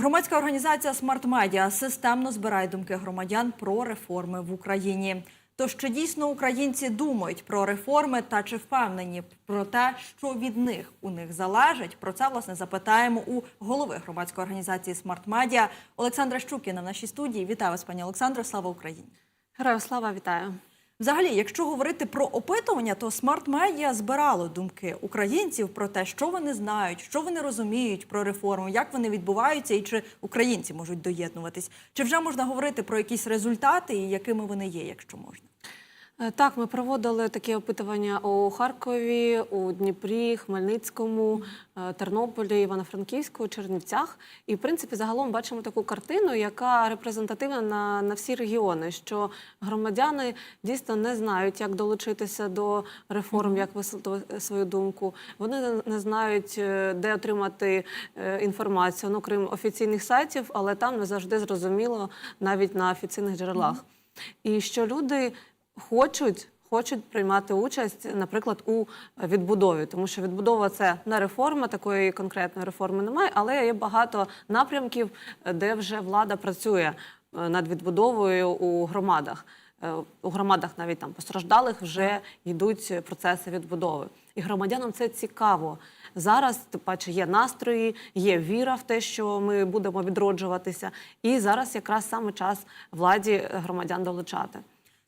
Громадська організація Смарт Медіа системно збирає думки громадян про реформи в Україні. Тож чи дійсно українці думають про реформи та чи впевнені про те, що від них у них залежить? Про це власне запитаємо у голови громадської організації Смарт Медіа Олександра Щукіна в нашій студії. Вітаю вас, пані Олександро. Слава Україні! Героям слава вітаю. Взагалі, якщо говорити про опитування, то Смарт Медіа збирало думки українців про те, що вони знають, що вони розуміють про реформу, як вони відбуваються, і чи українці можуть доєднуватись. Чи вже можна говорити про якісь результати і якими вони є, якщо можна? Е, Так, ми проводили такі опитування у Харкові, у Дніпрі, Хмельницькому, е, Тернополі, Івано-Франківську, Чернівцях. І, в принципі, загалом бачимо таку картину, яка репрезентативна на, на всі регіони, що громадяни дійсно не знають, як долучитися до реформ, як висловити свою думку. Вони не- знають, е, де отримати інформацію, ну крім офіційних сайтів, але там не завжди зрозуміло навіть на офіційних джерелах. І що люди хочуть. Хочуть приймати участь, наприклад, у відбудові, тому що відбудова це не реформа, такої конкретної реформи немає, але є багато напрямків, де вже влада працює е, над відбудовою у громадах. Е, У громадах навіть там постраждалих вже йдуть процеси відбудови. І громадянам це цікаво. Зараз, тим паче, є настрої, є віра в те, що ми будемо відроджуватися. І зараз якраз саме час владі громадян долучати.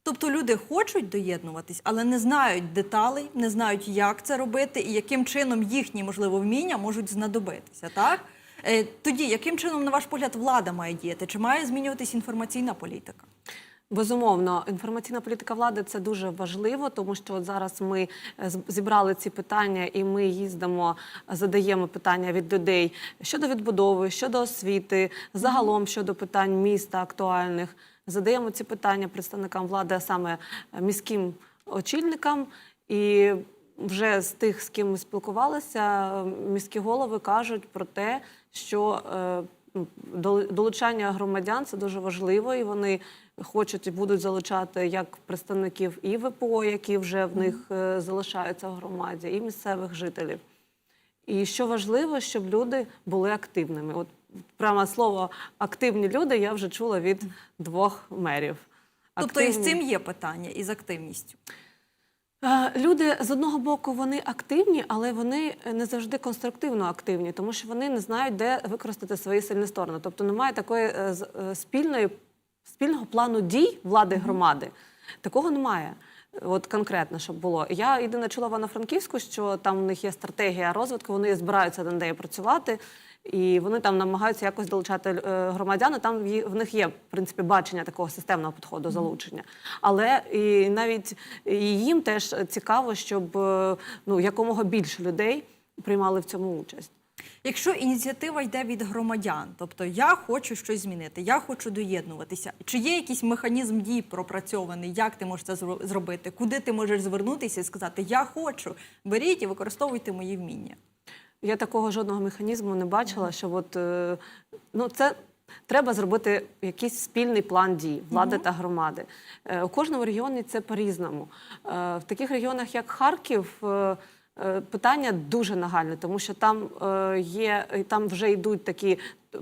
Тобто люди хочуть доєднуватись, але не знають деталей, не знають, як це робити і яким чином їхні можливо вміння можуть знадобитися. Так Е, тоді, яким чином, на ваш погляд, влада має діяти? Чи має змінюватись інформаційна політика? Безумовно, інформаційна політика влади це дуже важливо, тому що от зараз ми е, зібрали ці питання, і ми їздимо, задаємо питання від людей щодо відбудови, щодо освіти, загалом щодо питань міста актуальних. Задаємо ці питання представникам влади, а саме е, міським очільникам. І вже з тих, з ким ми спілкувалися, е, міські голови кажуть про те, що е, ну, дол- долучання громадян це дуже важливо, і вони хочуть і будуть залучати як представників і ВПО, які вже в них залишаються в громаді, і місцевих жителів. І що важливо, щоб люди були активними. От прямо слово активні люди я вже чула від двох мерів. Тобто і з цим є питання, і з активністю. Е, Люди з одного боку вони активні, але вони не завжди конструктивно активні, тому що вони не знають, де використати свої сильні сторони. Тобто немає такої е, е, спільної спільного плану дій влади громади. Такого немає. От конкретно, щоб було. Я єдине чула в Івано-Франківську, що там у них є стратегія розвитку, вони збираються над нею працювати, і вони там намагаються якось долучати е, громадян. Там в них є в принципі бачення такого системного підходу залучення. Але і навіть і їм теж цікаво, щоб е, ну якомога більше людей приймали в цьому участь. Якщо ініціатива йде від громадян, тобто я хочу щось змінити, я хочу доєднуватися, чи є якийсь механізм дій пропрацьований, як ти можеш це зробити, куди ти можеш звернутися і сказати Я хочу, беріть і використовуйте мої вміння. Я такого жодного механізму не бачила, що от, е, ну, це треба зробити якийсь спільний план дій влади та громади. Е, У кожному регіоні це по-різному. Е, В таких регіонах, як Харків, питання дуже нагальне, тому що там є, там вже йдуть такі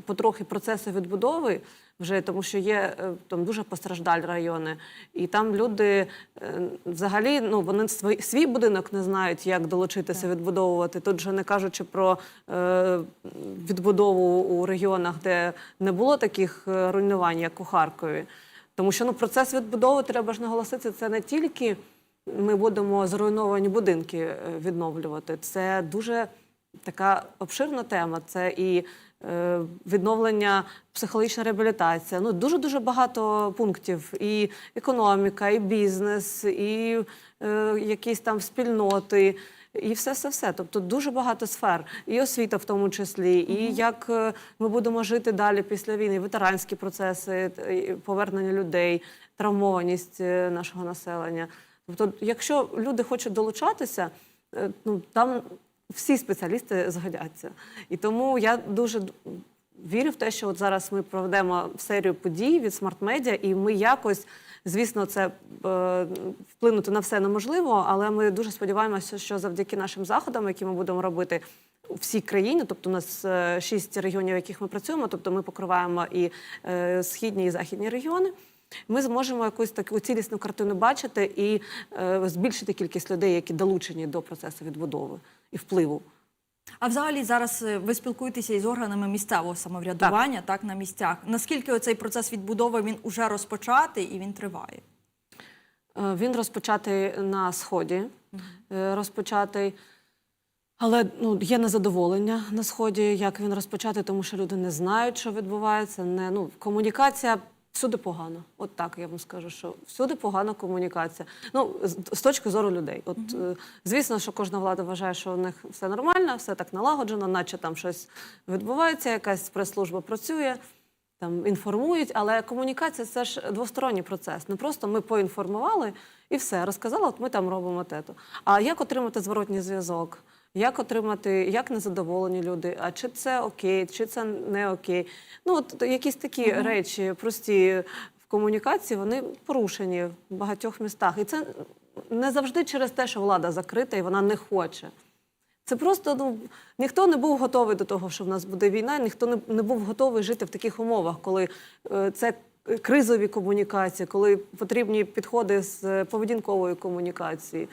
потрохи процеси відбудови. Вже тому, що є е, там дуже постраждалі райони, і там люди е, взагалі ну вони свій, свій будинок не знають, як долучитися відбудовувати. Тут вже не кажучи про е, відбудову у регіонах, де не було таких руйнувань, як у Харкові. Тому що ну процес відбудови треба ж наголосити, це не тільки ми будемо зруйновані будинки відновлювати. Це дуже така обширна тема. Це і відновлення, психологічна реабілітація. Ну дуже дуже багато пунктів. І економіка, і бізнес, і е, якісь там спільноти. І все, все, все. Тобто дуже багато сфер, і освіта в тому числі, і як е, ми будемо жити далі після війни, ветеранські процеси, повернення людей, травмованість е, нашого населення. Тобто, якщо люди хочуть долучатися, е, ну там всі спеціалісти згодяться. І тому я дуже вірю в те, що от зараз ми проведемо серію подій від Media, і ми якось, звісно, це е, вплинути на все неможливо, але ми дуже сподіваємося, що завдяки нашим заходам, які ми будемо робити, у всій країні, тобто у нас е, шість регіонів, в яких ми працюємо, тобто ми покриваємо і е, східні і західні регіони. Ми зможемо якусь таку цілісну картину бачити і е, збільшити кількість людей, які долучені до процесу відбудови і впливу. А взагалі зараз е, ви спілкуєтеся із органами місцевого самоврядування, так, на місцях. Наскільки цей процес відбудови він уже розпочатий і він триває? Е, Він розпочатий на сході, е, розпочатий. Але ну, є незадоволення на сході, як він розпочатий, тому що люди не знають, що відбувається. Не, ну, комунікація всюди погана. От так я вам скажу, що всюди погана комунікація. Ну, з, точки зору людей. От, е, звісно, що кожна влада вважає, що у них все нормально, все так налагоджено, наче там щось відбувається, якась прес-служба працює там інформують, але комунікація це ж двосторонній процес. Не просто ми поінформували і все, розказала, от ми там робимо те-то. А як отримати зворотній зв'язок? Як отримати, як незадоволені люди? А чи це окей, чи це не окей? Ну, от якісь такі речі прості в комунікації, вони порушені в багатьох містах. І це не завжди через те, що влада закрита і вона не хоче. Це просто ну ніхто не був готовий до того, що в нас буде війна, ніхто не, не був готовий жити в таких умовах, коли е, це кризові комунікації, коли потрібні підходи з е, поведінкової комунікації,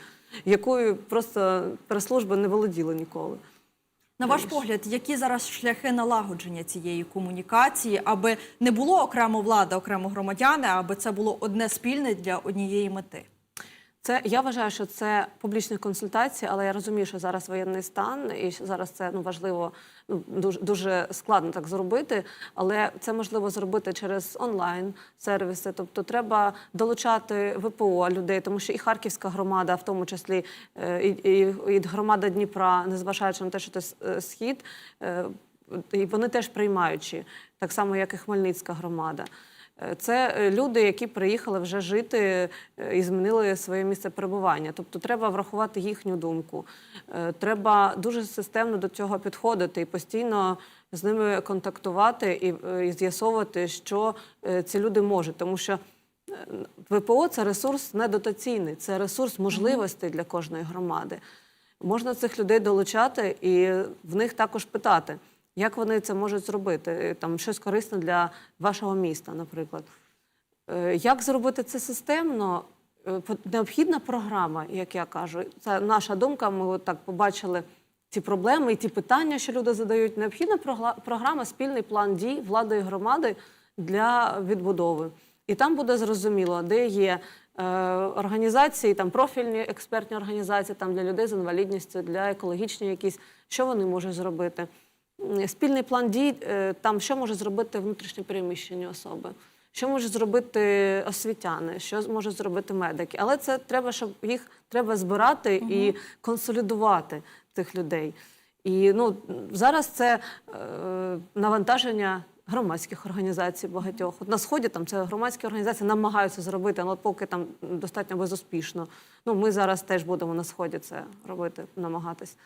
якою просто прес-служба не володіла ніколи. На ваш погляд, які зараз шляхи налагодження цієї комунікації, аби не було окремо влада, окремо громадяни, аби це було одне спільне для однієї мети? Це я вважаю, що це публічні консультації, але я розумію, що зараз воєнний стан, і зараз це ну важливо, ну дуже дуже складно так зробити. Але це можливо зробити через онлайн сервіси. Тобто, треба долучати ВПО людей, тому що і харківська громада, в тому числі е, і, і, і громада Дніпра, незважаючи на те, що це е, схід, е, і вони теж приймаючі, так само як і Хмельницька громада. Це е, люди, які приїхали вже жити е, і змінили своє місце перебування. Тобто треба врахувати їхню думку. Е, Треба дуже системно до цього підходити і постійно з ними контактувати і, і з'ясовувати, що ці люди можуть. Тому що ВПО це ресурс недотаційний, це ресурс можливостей для кожної громади. Можна цих людей долучати і в них також питати, як вони це можуть зробити, Е, там щось корисне для вашого міста, наприклад. Е, Як зробити це системно? Е, Необхідна програма, як я кажу. Це наша думка. Ми от так побачили ці проблеми і ті питання, що люди задають. Необхідна програма, спільний план дій влади і громади для відбудови. І там буде зрозуміло, де є е, організації, там профільні експертні організації, там для людей з інвалідністю, для екологічні якісь, що вони можуть зробити. Спільний план дій, е, там що може зробити внутрішньо переміщені особи, що можуть зробити освітяни, що можуть зробити медики. Але це треба, щоб їх треба збирати і консолідувати цих людей. І ну зараз це е, навантаження громадських організацій багатьох. От на сході там це громадські організації намагаються зробити, але поки там достатньо безуспішно. Ну ми зараз теж будемо на сході це робити, намагатись.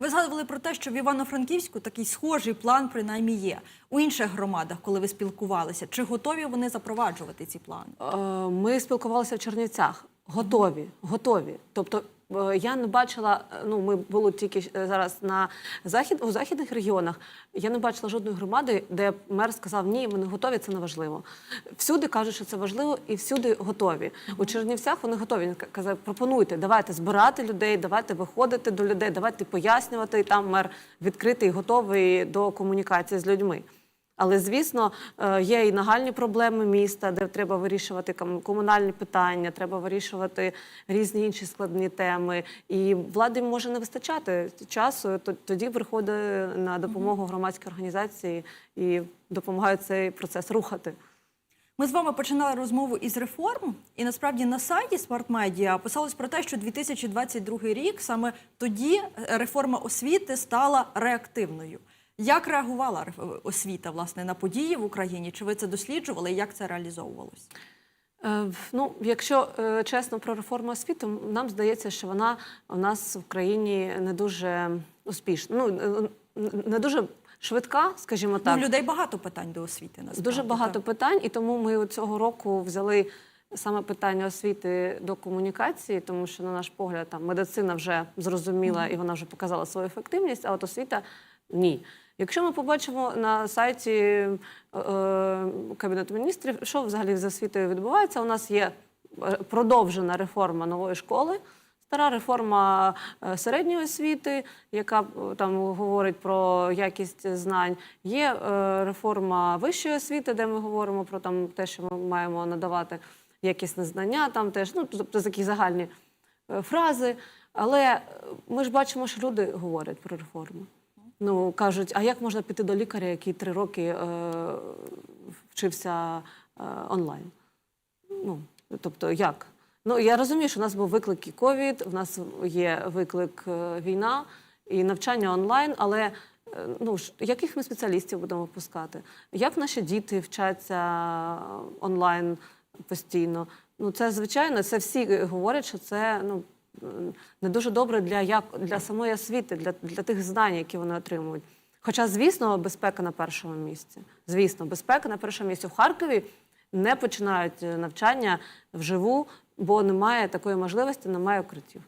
Ви згадували про те, що в Івано-Франківську такий схожий план принаймні є. У інших громадах, коли ви спілкувалися, чи готові вони запроваджувати ці плани? Е, Ми спілкувалися в Чернівцях. Готові, готові. Тобто я не бачила. е, Ну, ми були тільки е, зараз на захід у західних регіонах. Я не бачила жодної громади, де мер сказав, ні, ми не готові, це не важливо. Всюди кажуть, що це важливо, і всюди готові. У Чернівцях вони готові. Він казав, пропонуйте, давайте збирати людей, давайте виходити до людей, давайте пояснювати. І там мер відкритий, готовий до комунікації з людьми. Але звісно, е, є і нагальні проблеми міста, де треба вирішувати комунальні питання, треба вирішувати різні інші складні теми. І владі може не вистачати часу. Тоді приходить на допомогу громадські організації і допомагають цей процес рухати. Ми з вами починали розмову із реформ, і насправді на сайті Smart Media писалось про те, що 2022 рік саме тоді е, реформа освіти стала реактивною. Як реагувала освіта власне на події в Україні? Чи ви це досліджували? і Як це реалізовувалось? Е, Ну, якщо е, чесно про реформу освіти, нам здається, що вона у нас в країні не дуже успішна. Ну е, не дуже швидка, скажімо так. Ну, людей багато питань до освіти. Насправді, Дуже багато так. питань, і тому ми цього року взяли саме питання освіти до комунікації, тому що, на наш погляд, там медицина вже зрозуміла і вона вже показала свою ефективність, а от освіта ні. Якщо ми побачимо на сайті е, е, Кабінету міністрів, що взагалі з освітою відбувається, у нас є е, продовжена реформа нової школи. Стара реформа е, середньої освіти, яка там говорить про якість знань. Є реформа вищої освіти, де ми говоримо про там те, що ми маємо надавати якісне знання, там теж ну тобто такі загальні фрази. Але ми ж бачимо, що люди говорять про реформу. Ну кажуть, а як можна піти до лікаря, який три роки е, вчився е, онлайн? Ну, тобто, як? Ну, я розумію, що у нас був виклик і ковід, в нас є виклик е, війна і навчання онлайн, але е, ну, яких ми спеціалістів будемо пускати? Як наші діти вчаться онлайн постійно? Ну, це звичайно, це всі говорять, що це ну, не дуже добре для, як, для самої освіти, для, для тих знань, які вони отримують. Хоча, звісно, безпека на першому місці. Звісно, безпека на першому місці. В Харкові не починають е, навчання вживу, бо немає такої можливості, немає укриттів.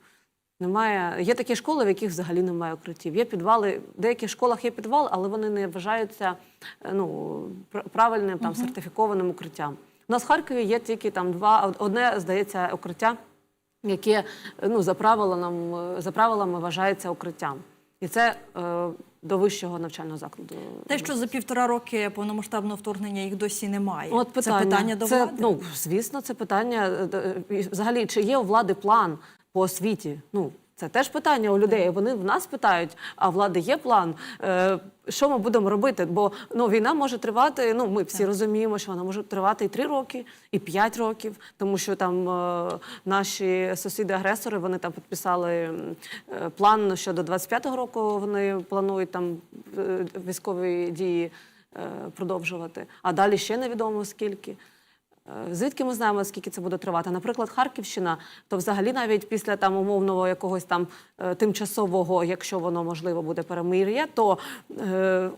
Немає. Є такі школи, в яких взагалі немає укриттів. Є підвали, в деяких школах є підвал, але вони не вважаються е, ну, правильним там, сертифікованим укриттям. У нас в Харкові є тільки там два, одне, здається, укриття, яке ну, за, нам, за правилами вважається укриттям. І це е, до вищого навчального закладу. Те, що за півтора роки повномасштабного вторгнення їх досі немає. От питання. Це питання до це, влади. Ну, звісно, це питання. е, е, Взагалі, чи є у влади план по освіті? Ну, це теж питання у людей. Вони в нас питають, а влади є план. Е, що ми будемо робити? Бо ну, війна може тривати. Ну, ми всі розуміємо, що вона може тривати і 3 роки, і 5 років, тому що там е, наші сусіди-агресори вони там підписали е, план, що до 25-го року вони планують там військові дії продовжувати. А далі ще невідомо скільки. Е, Звідки ми знаємо, скільки це буде тривати? Наприклад, Харківщина, то взагалі навіть після там умовного якогось там е, тимчасового, якщо воно можливо буде перемир'я, то е,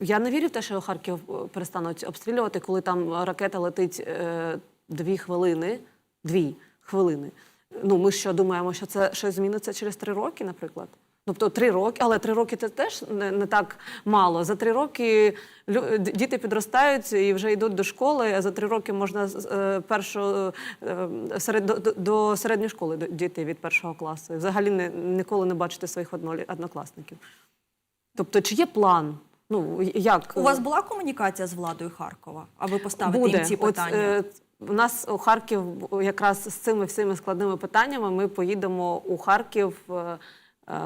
я не вірю в те, що Харків е, перестануть обстрілювати, коли там ракета летить е, дві хвилини. Дві хвилини. Ну ми що думаємо, що це щось зміниться через три роки, наприклад. Тобто три роки, але три роки це теж не, не так мало. За три роки діти підростають і вже йдуть до школи. А за три роки можна е, першого е, серед до, до- середньої школи д- дійти від першого класу. І взагалі не, ніколи не бачити своїх однокласників. Тобто, чи є план? Ну як У вас була комунікація з владою Харкова, аби поставити їм ці От, питання? е, у нас у Харків якраз з цими всіми складними питаннями ми поїдемо у Харків е,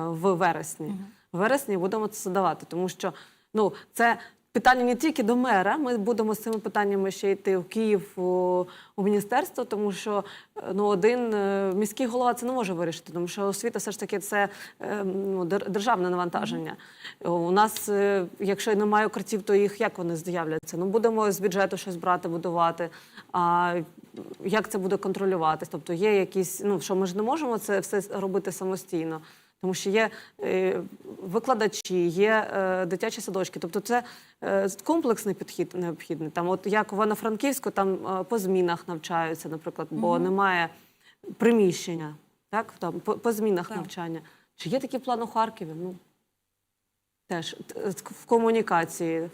в вересні. В вересні будемо це задавати, тому що ну, це питання не тільки до мера. Ми будемо з цими питаннями ще йти в Київ у, у міністерство, тому що е, ну, один е, міський голова це не може вирішити, тому що освіта все ж таки це е, ну, державне навантаження. У нас, е, якщо немає укриттів, то їх як вони з'являться? Ну будемо з бюджету щось брати, будувати. А як це буде контролюватись? Тобто є якісь, ну що ми ж не можемо це все робити самостійно. Тому що є е, викладачі, є е, дитячі садочки. Тобто це е, комплексний підхід необхідний. Там, от як в Івано-Франківську, там е, по змінах навчаються, наприклад, бо немає приміщення, так? Там, по, по змінах Так. навчання. Чи є такий план у Харкові? Ну, Теж в комунікації,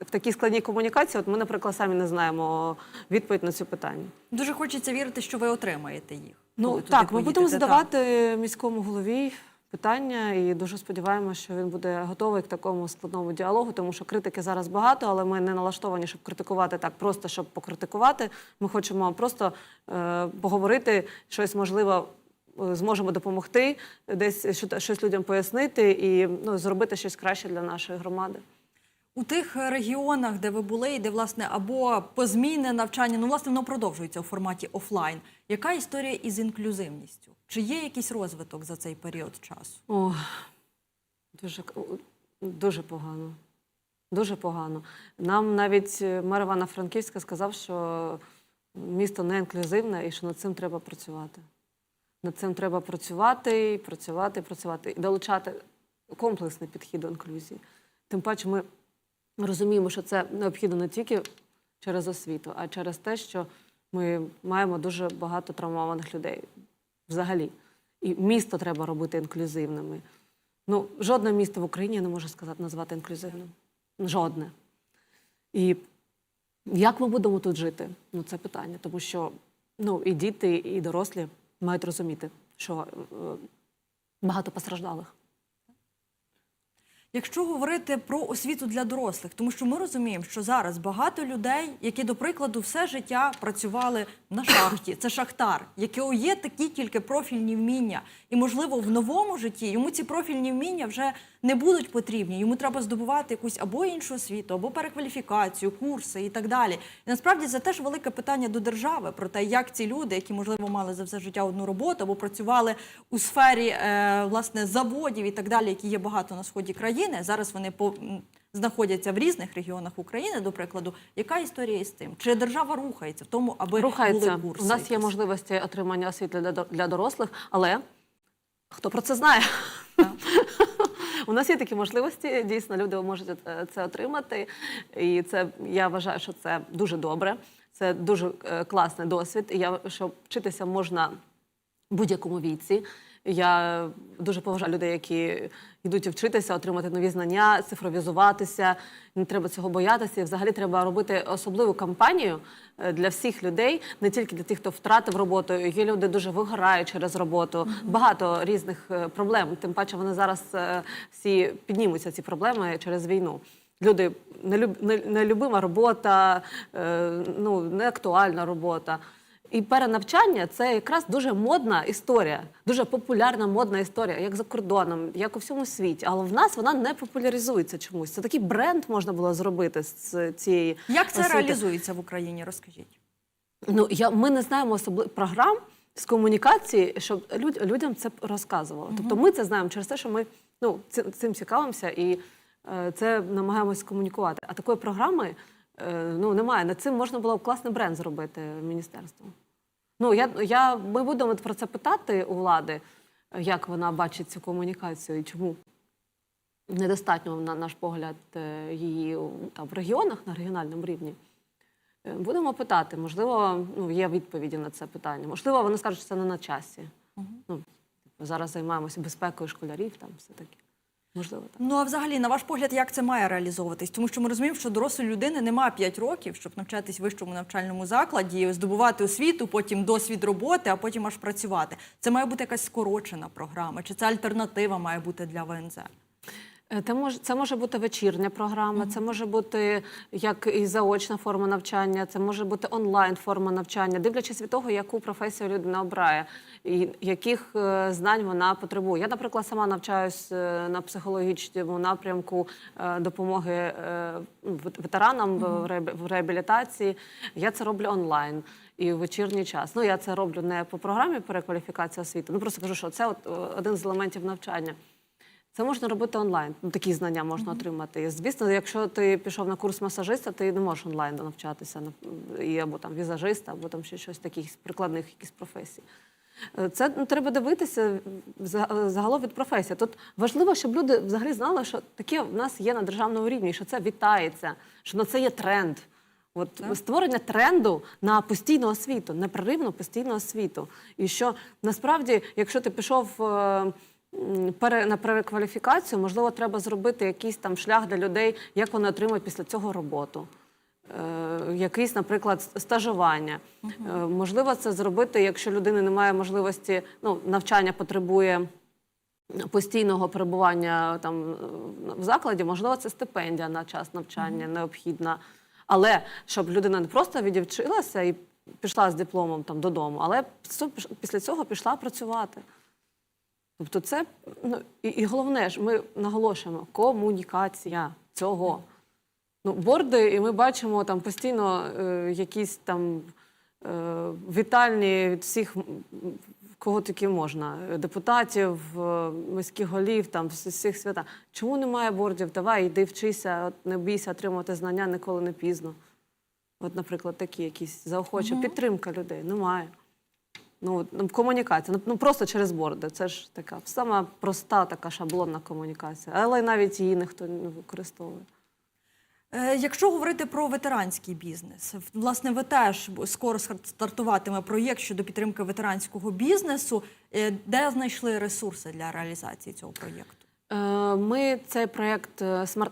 в такій складній комунікації, от ми, наприклад, самі не знаємо відповідь на це питання. Дуже хочеться вірити, що ви отримаєте їх. Ну так, ми будемо задавати міському голові питання і дуже сподіваємося, що він буде готовий к такому складному діалогу, тому що критики зараз багато, але ми не налаштовані, щоб критикувати так, просто щоб покритикувати. Ми хочемо просто е, поговорити щось можливо. е, Зможемо допомогти, десь що- щось людям пояснити і ну, зробити щось краще для нашої громади. У тих регіонах, де ви були, і де власне або позмінне навчання, ну власне воно продовжується у форматі офлайн. Яка історія із інклюзивністю? Чи є якийсь розвиток за цей період часу? О, дуже, дуже погано. Дуже погано. Нам навіть е, мер Івано-Франківська сказав, що місто не інклюзивне і що над цим треба працювати. Над цим треба працювати, працювати, працювати, і долучати комплексний підхід до інклюзії. Тим паче, ми розуміємо, що це необхідно не тільки через освіту, а через те, що Ми маємо дуже багато травмованих людей взагалі. І місто треба робити інклюзивними. Ну, жодне місто в Україні не можу сказати, назвати інклюзивним. Жодне. І як ми будемо тут жити? Ну, це питання. Тому що ну, і діти, і дорослі мають розуміти, що е, багато постраждалих. Якщо говорити про освіту для дорослих, тому що ми розуміємо, що зараз багато людей, які, до прикладу, все життя працювали на шахті, це шахтар, якого є такі тільки профільні вміння, і можливо в новому житті йому ці профільні вміння вже не будуть потрібні. Йому треба здобувати якусь або іншу освіту, або перекваліфікацію, курси і так далі. І насправді це теж велике питання до держави про те, як ці люди, які можливо мали за все життя одну роботу або працювали у сфері е, власне заводів і так далі, які є багато на сході країни. Зараз вони по знаходяться в різних регіонах України, до прикладу. Яка історія із тим? Чи держава рухається в тому, аби Рухається. були курси? У нас є можливості отримання освіти для дорослих, але хто про це знає? У нас є такі можливості, дійсно, люди можуть е, це отримати. І це я вважаю, що це дуже добре. Це дуже е, класний досвід. І я що вчитися можна будь-якому віці. Я дуже поважаю людей, які йдуть вчитися, отримати нові знання, цифровізуватися. Не треба цього боятися. І взагалі треба робити особливу кампанію е, для всіх людей, не тільки для тих, хто втратив роботу. Є люди дуже вигорають через роботу. Багато різних е, проблем. Тим паче вони зараз е, всі піднімуться ці проблеми через війну. Люди нелюб- не- нелюбима робота, ну неактуальна робота. І перенавчання це якраз дуже модна історія, дуже популярна модна історія, як за кордоном, як у всьому світі. Але в нас вона не популяризується чомусь. Це такий бренд можна було зробити з цієї Як це освіти. реалізується в Україні? Розкажіть. Ну я ми не знаємо особливих програм з комунікації, щоб люд, людям це розказували. Тобто ми це знаємо через те, що ми ну цим, цим цікавимося і е, це намагаємось комунікувати. А такої програми е, ну немає. Над цим можна було б класний бренд зробити міністерство. Ну я, я ми будемо про це питати у влади, як вона бачить цю комунікацію і чому недостатньо, на наш погляд, е, її там в регіонах на регіональному рівні. Е, Будемо питати, можливо, ну, є відповіді на це питання. Можливо, вони скажуть, що це не на часі. Ну, типу, зараз займаємося безпекою школярів, там все таке. Можливо, так. Ну а взагалі, на ваш погляд, як це має реалізовуватись? Тому що ми розуміємо, що дорослої людини немає 5 років, щоб навчатись в вищому навчальному закладі, здобувати освіту, потім досвід роботи, а потім аж працювати. Це має бути якась скорочена програма, чи це альтернатива має бути для ВНЗ? Це може, це може бути вечірня програма, це може бути як і заочна форма навчання, це може бути онлайн форма навчання, дивлячись від того, яку професію людина обирає, і яких е, знань вона потребує. Я, наприклад, сама навчаюсь е, на психологічному напрямку е, допомоги ветеранам в реабі- в реабілітації. Я це роблю онлайн. І в вечірній час. Ну я це роблю не по програмі перекваліфікації освіти. Ну просто кажу, що це от один з елементів навчання. Це можна робити онлайн. Ну, такі знання можна отримати. Звісно, якщо ти пішов на курс масажиста, ти не можеш онлайн навчатися і або там візажиста, або там ще щось таких прикладних якісь професій. Е, Це ну, треба дивитися за- загалом від професії. Тут важливо, щоб люди взагалі знали, що таке в нас є на державному рівні, що це вітається, що на це є тренд. От створення тренду на постійну освіту, непреривну постійну освіту. І що насправді, якщо ти пішов е, на перекваліфікацію, можливо, треба зробити якийсь там шлях для людей, як вони отримують після цього роботу. Е, якийсь, наприклад, стажування. Е, можливо, це зробити, якщо людини немає можливості, ну, навчання потребує постійного перебування там е, в закладі, можливо, це стипендія на час навчання необхідна. Але щоб людина не просто відівчилася і пішла з дипломом там додому, але після цього пішла працювати. Тобто, це ну і, і головне ж, ми наголошуємо комунікація цього. Ну, борди, і ми бачимо там постійно е, якісь там е, вітальні від всіх, кого тільки можна, депутатів, е, міських голів, там всіх свята. Чому немає бордів? Давай, йди вчися, от не бійся отримувати знання ніколи не пізно. От, наприклад, такі якісь заохочі, підтримка людей немає. Ну, ну, комунікація, ну, ну просто через борди. Це ж така сама проста така шаблонна комунікація, але навіть її ніхто не використовує. Е, Якщо говорити про ветеранський бізнес, власне, ви теж скоро стартуватиме проєкт щодо підтримки ветеранського бізнесу. Е, Де знайшли ресурси для реалізації цього проєкту? Е, Ми цей проєкт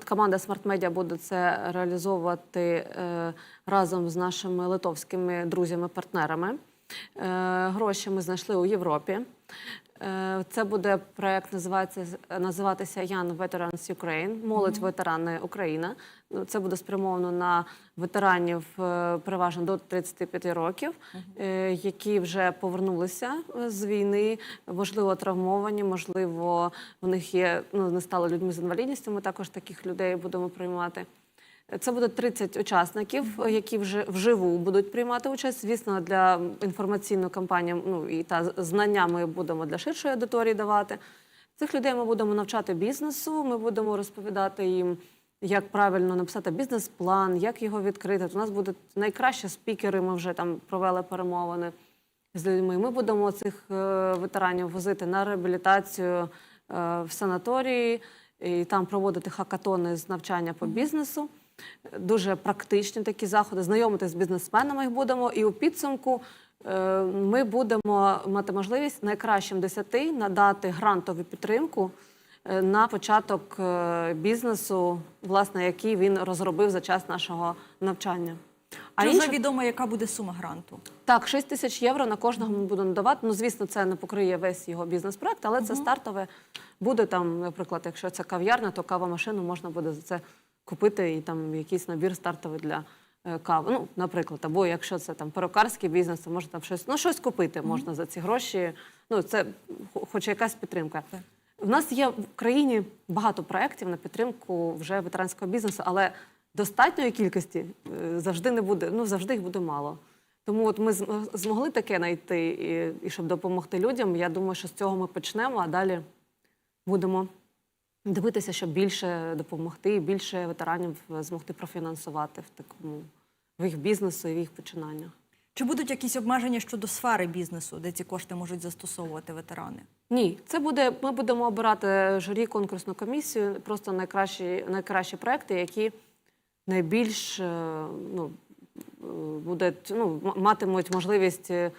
команда Смарт Медіа буде це реалізовувати разом з нашими литовськими друзями-партнерами. Е, Гроші ми знайшли у Європі. Е, Це буде проєкт, називається називатися Young Veterans Ukraine, молодь ветерани Україна. Ну, Це буде спрямовано на ветеранів е, переважно до 35 років, які вже повернулися з війни, можливо, травмовані, можливо, у них є ну, не стали людьми з інвалідністю. Ми також таких людей будемо приймати. Це буде 30 учасників, які вже вживу будуть приймати участь. Звісно, для інформаційної кампанії ну і та знання ми будемо для ширшої аудиторії давати. Цих людей ми будемо навчати бізнесу. Ми будемо розповідати їм, як правильно написати бізнес-план, як його відкрити. У нас будуть найкращі спікери. Ми вже там провели перемовини з людьми. Ми будемо цих е, ветеранів возити на реабілітацію е, в санаторії і там проводити хакатони з навчання по бізнесу. Дуже практичні такі заходи. Знайомитися з бізнесменами їх будемо. І у підсумку е, ми будемо мати можливість найкращим десяти надати грантову підтримку е, на початок е, бізнесу, власне, який він розробив за час нашого навчання. Чи інше- вже відомо, яка буде сума гранту? так, 6 тисяч євро на кожного ми будемо надавати. Ну, звісно, це не покриє весь його бізнес-проект, але це стартове. Буде там, наприклад, якщо це кав'ярня, то кавомашину можна буде за це купити і там якийсь набір стартовий для е, кави. Ну, наприклад, або якщо це там перукарський бізнес, то можна там щось, ну, щось купити можна за ці гроші. Ну, це хо- хоч якась підтримка. В нас є в країні багато проєктів на підтримку вже ветеранського бізнесу, але достатньої кількості е, завжди не буде. Ну завжди їх буде мало. Тому от ми змогли таке знайти, і, і щоб допомогти людям. Я думаю, що з цього ми почнемо, а далі будемо дивитися, щоб більше допомогти, більше ветеранів е, змогти профінансувати в такому в їх бізнесу і в їх починаннях. Чи будуть якісь обмеження щодо сфери бізнесу, де ці кошти можуть застосовувати ветерани? Ні, це буде. Ми будемо обирати журі конкурсну комісію, просто найкращі, найкращі проекти, які найбільш е, ну, е, буде, ну, матимуть можливість е,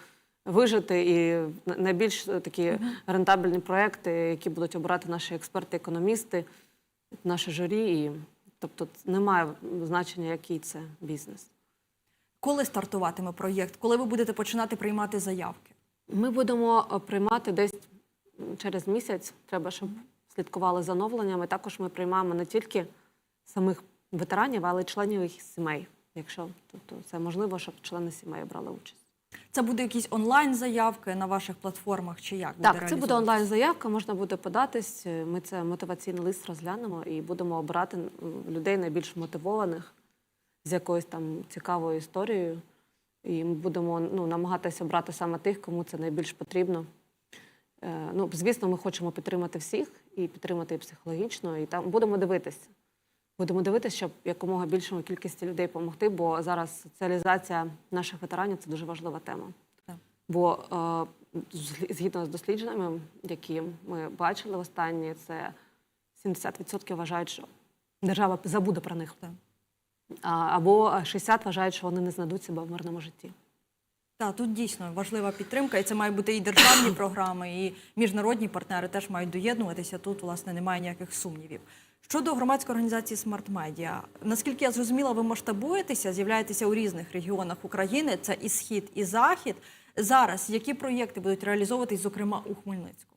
вижити і найбільш е, такі рентабельні проекти, які будуть обирати наші експерти-економісти, наше журі. І, тобто немає значення, який це бізнес. Коли стартуватиме проєкт? Коли ви будете починати приймати заявки? Ми будемо е, приймати десь через місяць. Треба, щоб слідкували за оновленнями. Також ми приймаємо не тільки самих ветеранів, але й членів їх сімей. Якщо тобто це можливо, щоб члени сімей брали участь. Це буде якісь онлайн заявки на ваших платформах чи як? Так, це буде онлайн заявка, можна буде податись. Е, Ми це мотиваційний лист розглянемо і будемо обирати людей найбільш мотивованих з якоюсь там цікавою історією. І ми будемо ну, намагатися обрати саме тих, кому це найбільш потрібно. Е, Ну, звісно, ми хочемо підтримати всіх і підтримати і психологічно, і там будемо дивитися. Будемо дивитися, щоб якомога більшому кількості людей допомогти, бо зараз соціалізація наших ветеранів це дуже важлива тема. Так. Бо е, згідно з дослідженнями, які ми бачили останні, це 70% вважають, що держава забуде про них. Так. Або 60% вважають, що вони не знайдуть себе в мирному житті. Так, тут дійсно важлива підтримка, і це мають бути і державні програми, і міжнародні партнери теж мають доєднуватися. Тут, власне, немає ніяких сумнівів. Щодо громадської організації Смарт Медіа, наскільки я зрозуміла, ви масштабуєтеся, з'являєтеся у різних регіонах України. Це і схід, і захід. Зараз які проєкти будуть реалізовуватись, зокрема у Хмельницькому?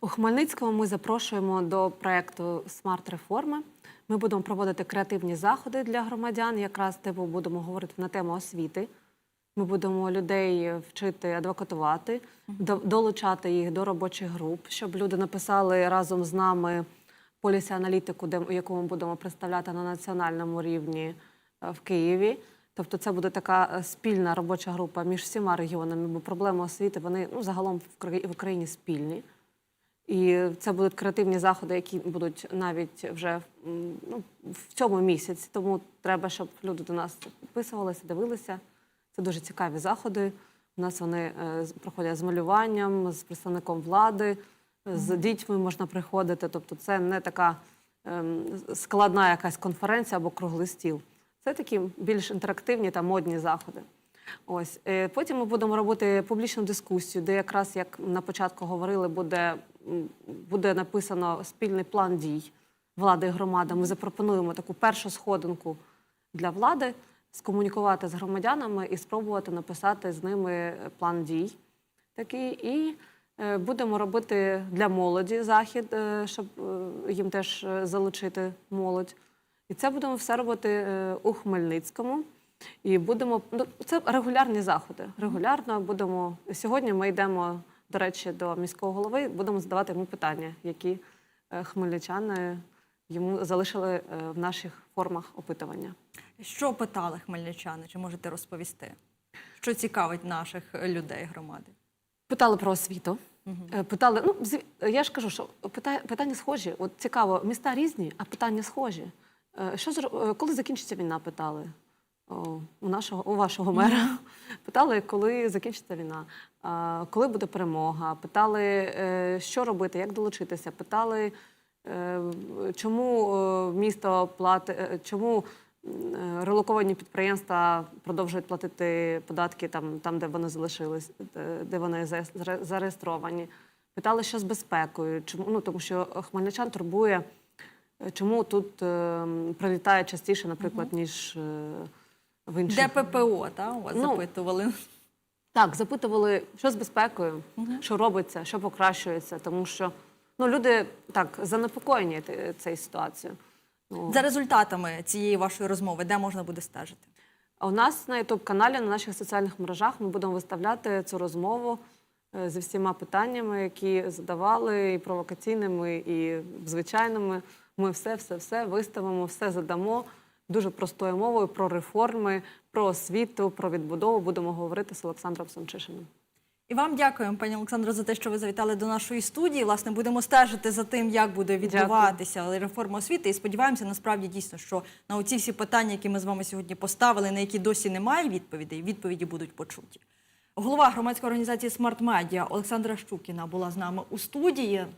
У Хмельницькому ми запрошуємо до проєкту Смарт Реформи. Ми будемо проводити креативні заходи для громадян. Якраз типу будемо говорити на тему освіти. Ми будемо людей вчити адвокатувати, до- долучати їх до робочих груп, щоб люди написали разом з нами полісі аналітику, яку ми будемо представляти на національному рівні е, в Києві. Тобто, це буде така е, спільна робоча група між всіма регіонами, бо проблеми освіти вони ну загалом в Україні спільні. І це будуть креативні заходи, які будуть навіть вже ну, в цьому місяці. Тому треба, щоб люди до нас підписувалися, дивилися. Це дуже цікаві заходи. У нас вони е, проходять з малюванням, з представником влади, з дітьми можна приходити. Тобто, це не така ем, складна якась конференція або круглий стіл. Це такі більш інтерактивні та модні заходи. Ось Е, потім ми будемо робити публічну дискусію, де якраз як на початку говорили, буде, буде написано спільний план дій влади і громади. Ми запропонуємо таку першу сходинку для влади скомунікувати з громадянами і спробувати написати з ними план дій такий. І будемо робити для молоді захід, е, щоб е, їм теж е, залучити молодь. І це будемо все робити е, у Хмельницькому. І будемо ну, це регулярні заходи. Регулярно будемо сьогодні. Ми йдемо, до речі, до міського голови. Будемо задавати йому питання, які е, хмельничани йому залишили е, в наших формах опитування. Що питали хмельничани? Чи можете розповісти? Що цікавить наших людей громади? Питали про освіту. Е, Питали, ну я ж кажу, що пита- питання схожі. От цікаво, міста різні, а питання схожі. Е, Що е, коли закінчиться війна? Питали у нашого у вашого мера. Питали, коли закінчиться війна, коли буде перемога. Питали, що робити, як долучитися. Питали, чому місто платить, чому релоковані підприємства продовжують платити податки там, там де вони залишились, де- де вони за- зареєстровані. Питали, що з безпекою, чому ну тому що хмельничан турбує, е, чому тут е, прилітає частіше, наприклад, ніж е, в інших. Де ППО, та, у вас Ну, запитували? Так, запитували, що з безпекою, що робиться, що покращується, тому що ну, люди так занепокоєні цією ситуацією. Ну, За результатами цієї вашої розмови, де можна буде стежити? У нас на youtube каналі на наших соціальних мережах ми будемо виставляти цю розмову е, зі всіма питаннями, які задавали, і провокаційними, і звичайними. Ми все, все, все виставимо, все задамо дуже простою мовою про реформи, про освіту, про відбудову. Будемо говорити з Олександром Сончишиним. І вам дякуємо, пані Олександро, за те, що ви завітали до нашої студії. Власне, будемо стежити за тим, як буде відбуватися реформа освіти. І сподіваємося, насправді дійсно, що на оці всі питання, які ми з вами сьогодні поставили, на які досі немає відповідей, відповіді будуть почуті. Голова громадської організації Смарт Медіа Олександра Щукіна була з нами у студії.